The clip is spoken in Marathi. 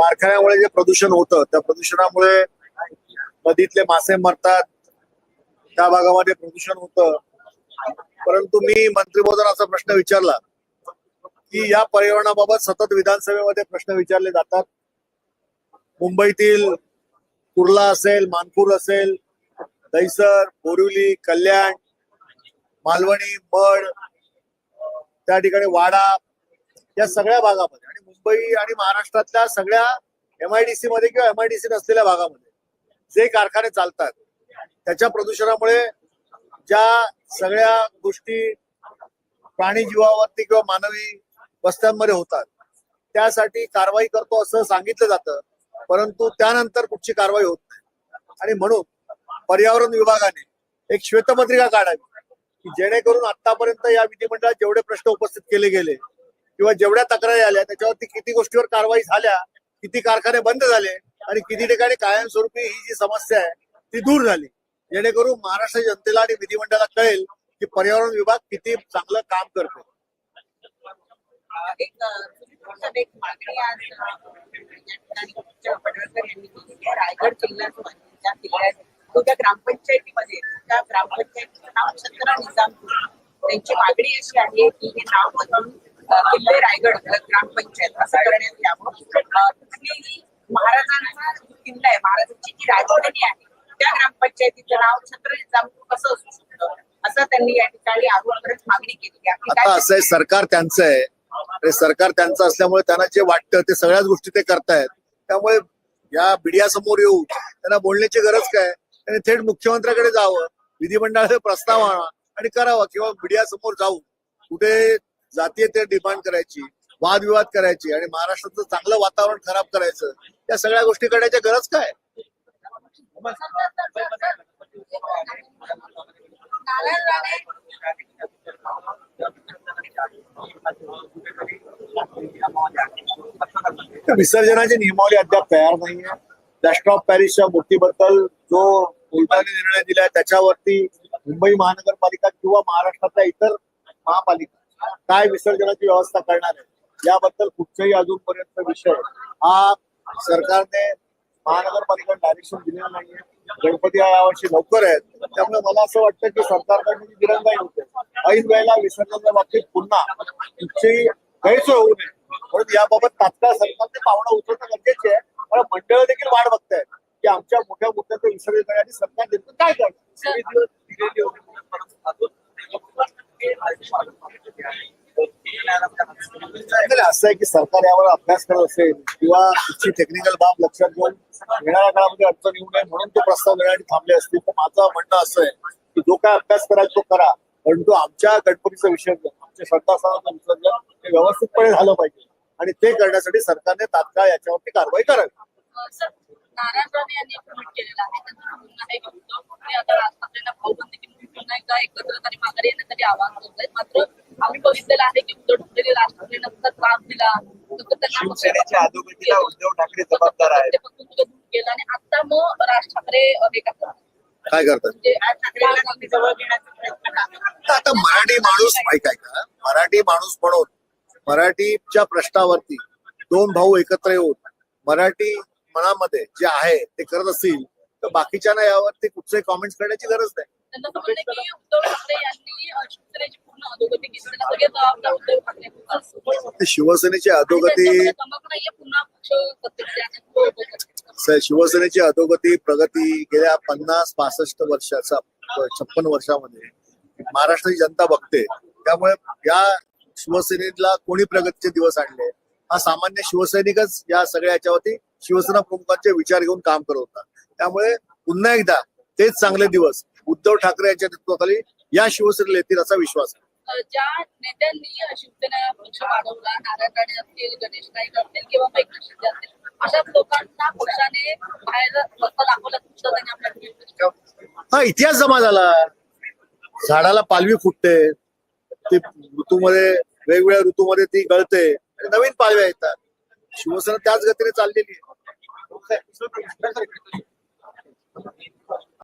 कारखान्यामुळे जे प्रदूषण होतं त्या प्रदूषणामुळे नदीतले मासे मरतात. त्या भागामध्ये प्रदूषण होतं. परंतु मी मंत्री असा प्रश्न विचारला की या पर्यावरणाबाबत सतत विधानसभेमध्ये प्रश्न विचारले जातात. मुंबईतील कुर्ला असेल मानपूर असेल दहिसर बोरिवली कल्याण मालवणी मड त्या ठिकाणी वाडा या सगळ्या भागामध्ये. आणि मुंबई आणि महाराष्ट्रातल्या सगळ्या एमआयडीसी मध्ये किंवा एमआयडीसी नसलेल्या भागामध्ये जे कारखाने चालतात त्याच्या प्रदूषणामुळे ज्या सगळ्या गोष्टी प्राणी जीवावरती किंवा मानवी वस्त्यांमध्ये होतात त्यासाठी कारवाई करतो असं सांगितलं जातं परंतु त्यानंतर कुठची कारवाई होत नाही. आणि म्हणून पर्यावरण विभागाने एक श्वेतपत्रिका काढावी की जेणेकरून आतापर्यंत या विधिमंडळात जेवढे प्रश्न उपस्थित केले गेले किंवा जेवढ्या तक्रारी आल्या त्याच्यावरती किती गोष्टीवर कारवाई झाल्या किती कारखाने बंद झाले आणि किती ठिकाणी कायमस्वरूपी ही जी समस्या आहे ती दूर झाली. जेणेकरून महाराष्ट्र जनतेला आणि विधिमंडळाला कळेल की पर्यावरण विभाग किती चांगलं काम करतो रायगड किल्ला त्या तो त्या ग्रामपंचायतीमध्ये त्या ग्रामपंचायतीचं नाव छत्र निजामपूर त्यांची मागणी अशी आहे की हे नाव बदलून किल्ले रायगड ग्रामपंचायत असं करण्यात यावं कुठलीही महाराजांचा किल्ला आहे महाराजांची जी राजधानी आहे त्या ग्रामपंचायतीचं नाव छत्र निजामपूर कसं असू शकतं? असं त्यांनी या ठिकाणी आरोप करत मागणी केली. असं आहे सरकार त्यांचं आहे. आणि सरकार त्यांचं असल्यामुळे त्यांना जे वाटतं ते सगळ्याच गोष्टी ते करतायत. त्यामुळे या मीडिया समोर येऊन त्यांना बोलण्याची गरज काय? त्यांनी थेट मुख्यमंत्र्याकडे जावं विधिमंडळाचा प्रस्ताव आणा आणि करावा किंवा मीडिया समोर जाऊन कुठे जातीय डिमांड करायची वादविवाद करायची आणि महाराष्ट्राचं चांगलं वातावरण खराब करायचं या सगळ्या गोष्टी करण्याची गरज काय? विसर्जनाची नियमावली अद्याप तयार नाहीये. प्लॅस्टर ऑफ पॅरिसच्या मूर्तीबद्दल जो कोर्टाने निर्णय दिलाय त्याच्यावरती मुंबई महानगरपालिका किंवा महाराष्ट्रातल्या इतर महापालिका काय विसर्जनाची व्यवस्था करणार आहे? याबद्दल कुठचाही अजूनपर्यंत विषय हा सरकारने महानगरपालिका डायरेक्शन दिलेलं नाहीये. गणपती हा यावर्षी लवकर आहेत. त्यामुळे मला असं वाटतं की सरकारकडून दिरंगाई होते ऐन वेळेला विसर्जनाच्या बाबतीत पुन्हा कुठचीही गैरसोय होऊ नये. म्हणून याबाबत तात्काळ सरकारने पावणं उचलणं गरजेचे आहे. कारण मंडळ देखील वाट बघतायत की आमच्या मोठ्या मुद्द्याचं विसर्जन करण्यासाठी सरकार नेमकं काय करणार नाही, असं आहे की सरकार यावर अभ्यास करत असेल किंवा तिची टेक्निकल बाब लक्षात घेऊन येणाऱ्या काळामध्ये अडचण येऊ नये म्हणून तो प्रस्ताव देण्यासाठी थांबले असतील. तर माझं म्हणणं असं आहे की जो काय अभ्यास करायचा तो करा. परंतु आमच्या गणपतीचं विसर्जन आमच्या श्रद्धास्थानाचं विसर्जन हे व्यवस्थितपणे झालं पाहिजे. आणि ते करण्यासाठी सरकारने तात्काळ याच्यावरती कारवाई करावी. नारायण राणे यांनी ट्विट केलेला आहे. त्यांना म्हणणं आहे की उद्धव ठाकरे आता राज भाऊबंदी पुन्हा एकदा एकत्र आणि माघारी येण्यासाठी आवाहन करत आहेत मात्र आम्ही बघितलेलं आहे की त्रास दिला. शिवसेनेच्या अधोगतीला उद्धव ठाकरे जबाबदार आहेत. आणि आता मग राज ठाकरे अ, हे करतात काय करतात? म्हणजे आता मराठी माणूस माहीत आहे का? मराठी माणूस म्हणून मराठीच्या प्रश्नावरती दोन भाऊ एकत्र येऊन मराठी मनामध्ये जे आहे ते करत असतील तर बाकीच्यांना यावरती कुठचंही कॉमेंट्स करण्याची गरज नाही. त्यांना आहे की उद्धव ठाकरे यांनी शिवसेनेची पूर्ण अधोगती केली. जबाबदार उद्धव ठाकरे. ते शिवसेनेची अधोगती त्यांच्यामध्ये चमक नाहीये पुन्हा पक्ष सत्तेत येण्याची. स- शिवसेनेची अधोगती प्रगती गेल्या पन्नास पासष्ट वर्षाचा छप्पन वर्षामध्ये महाराष्ट्राची जनता बघते. त्यामुळे या शिवसेनेला कोणी प्रगतीचे दिवस आणले? हा सामान्य शिवसैनिकच या सगळ्या याच्यावरती शिवसेना प्रमुखांचे विचार घेऊन काम करत होता. त्यामुळे पुन्हा एकदा तेच चांगले दिवस. उद्धव ठाकरे यांच्या नेतृत्वाखाली या शिवसेनेला येतील असा विश्वास आहे. ज्या नेत्यांनी अ, शिवसेना पक्ष वाढवला नारायण राणे असतील गणेश नाईक असतील किंवा मग एकनाथ शिंदे असतील अशा लोकांना पक्षाने बाहेर रस्ता दाखवला सुद्धा त्यांनी आपल्या व्हिडिओ हा इतिहास जमा झाला. झाडाला पालवी फुटते. ती ऋतूमध्ये वेगवेगळ्या ऋतूमध्ये ती गळते. नवीन पालव्या येतात. शिवसेना त्याच गतीने चाललेली आहे.